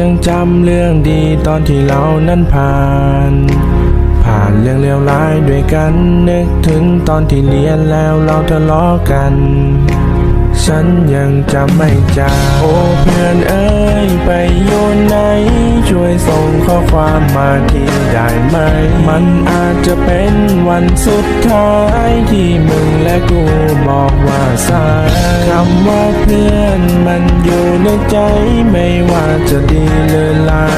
ยังจำเรื่องดีตอนที่เรานั้นผ่าน ผ่านเรื่องเลวร้ายด้วยกันนึกถึงตอนที่เรียนแล้วเราทะเลาะกัน ฉันยังจำไม่จางโอ้เพื่อนเอ้ยไปอยู่ไหน ช่วยส่งข้อความมาทีได้ไหม มันอาจจะเป็นวันสุดท้ายที่มึงและกูบอกว่าสายคำว่าเพื่อนมันอยู่ในใจไม่ว่าจะดีหรือร้า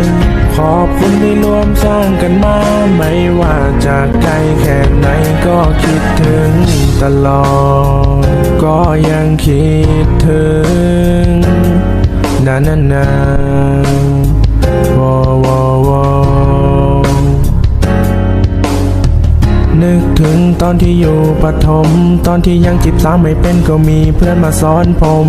ยขอบคุณที่ร่วมสร้างกันมา ไม่ว่าจากไกลแค่ไหนก็คิดถึงตลอด ก็ยังคิดถึงนานานา วอวอวอนึกถึงตอนที่อยู่ปฐม ตอนที่ยังจีบสาวไม่เป็นก็มีเพื่อนมาสอนผม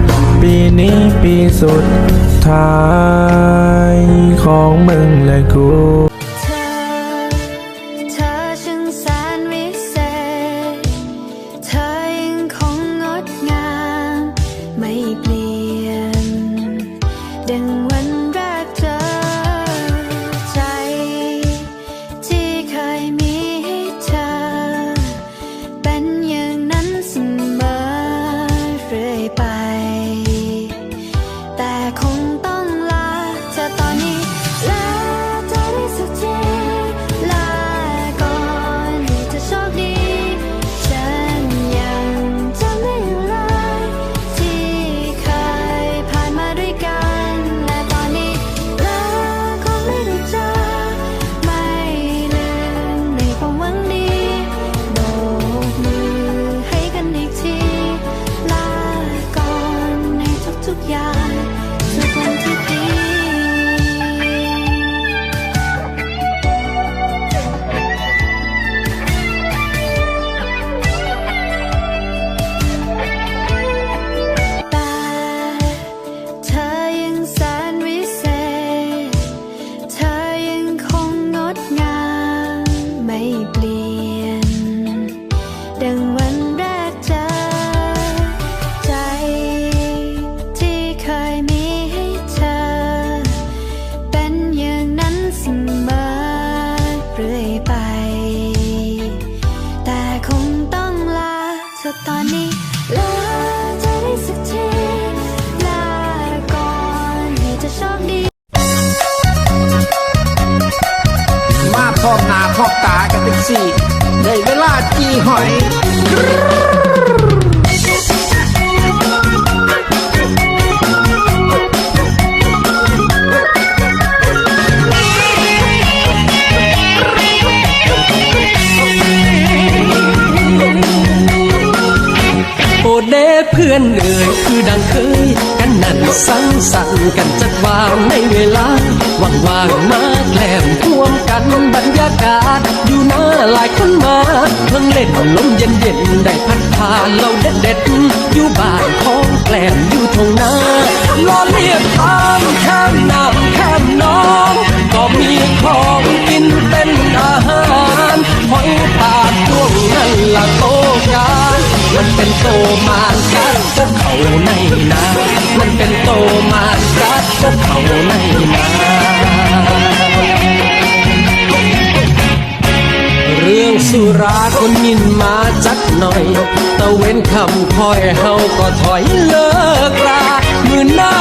ปีนี้ปีสุดท้ายของมึงและกูเธอเธอช่างแสนวิเศษเธอยังคงงดงามไม่เปลี่ยนดังวัน ตากันเป็นสี่ได้เวลาจีหอย เพื่อนเอ่ยคือดังเคย กันนั่นสังสรรค์กันจัดวางในเวลาว่างๆมาแกล้มร่วมกันบรรยากาศ อยู่หน้าหลายคนมาเพิ่งเล่นลมเย็นๆได้พัดพาเราเด็ดเด็ดๆอยู่บ้านของแกล้มอยู่ทงนาล้อเลียบตามข้ามน้ำข้ามน้องก็มีของกินเป็นอาหารหอยปากดวงนั่นละโตการมันเป็นโตมานกัดพวกเขา ในนามันเป็นโตมานกัดพวกเขาในนาเรื่องสุราคนยินมาจัดหน่อย ตะเว้นคำคอยเฮาก็ถอยเลิกรามือหน้า